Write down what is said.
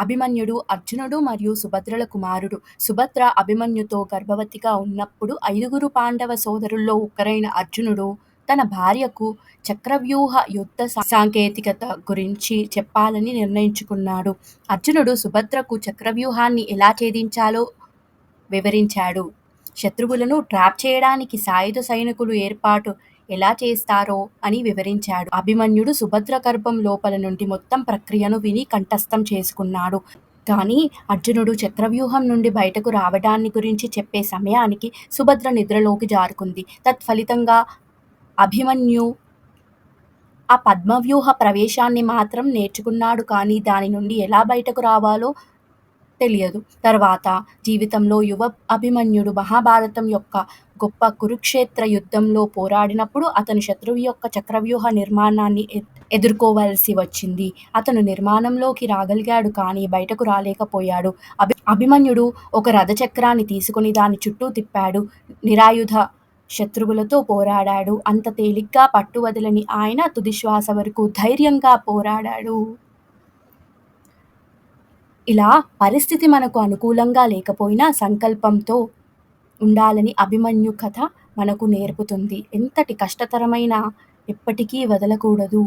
అభిమన్యుడు అర్జునుడు మరియు సుభద్రల కుమారుడు. సుభద్ర అభిమన్యుతో గర్భవతిగా ఉన్నప్పుడు ఐదుగురు పాండవ సోదరుల్లో ఒకరైన అర్జునుడు తన భార్యకు చక్రవ్యూహ యుద్ధ సాంకేతికత గురించి చెప్పాలని నిర్ణయించుకున్నాడు. అర్జునుడు సుభద్రకు చక్రవ్యూహాన్ని ఎలా ఛేదించాలో వివరించాడు. శత్రువులను ట్రాప్ చేయడానికి సాయుధ సైనికులు ఏర్పాటు ఎలా చేస్తారో అని వివరించాడు. అభిమన్యుడు సుభద్ర గర్భం లోపల నుండి మొత్తం ప్రక్రియను విని కంఠస్థం చేసుకున్నాడు. కానీ అర్జునుడు చక్రవ్యూహం నుండి బయటకు రావడాన్ని గురించి చెప్పే సమయానికి సుభద్ర నిద్రలోకి జారుకుంది. తత్ఫలితంగా అభిమన్యు ఆ పద్మవ్యూహ ప్రవేశాన్ని మాత్రం నేర్చుకున్నాడు కానీ దాని నుండి ఎలా బయటకు రావాలో తెలియదు. తర్వాత జీవితంలో యువ అభిమన్యుడు మహాభారతం యొక్క గొప్ప కురుక్షేత్ర యుద్ధంలో పోరాడినప్పుడు అతను శత్రువు యొక్క చక్రవ్యూహ నిర్మాణాన్ని ఎదుర్కోవలసి వచ్చింది. అతను నిర్మాణంలోకి రాగలిగాడు కానీ బయటకు రాలేకపోయాడు. అభి అభిమన్యుడు ఒక రథచక్రాన్ని తీసుకుని దాని చుట్టూ తిప్పాడు. నిరాయుధ శత్రువులతో పోరాడాడు. అంత తేలిగ్గా పట్టు వదలని ఆయన తుదిశ్వాస వరకు ధైర్యంగా పోరాడాడు. ఇలా పరిస్థితి మనకు అనుకూలంగా లేకపోయినా సంకల్పంతో ఉండాలని అభిమన్యు కథ మనకు నేర్పుతుంది. ఎంతటి కష్టతరమైన ఎప్పటికీ వదలకూడదు.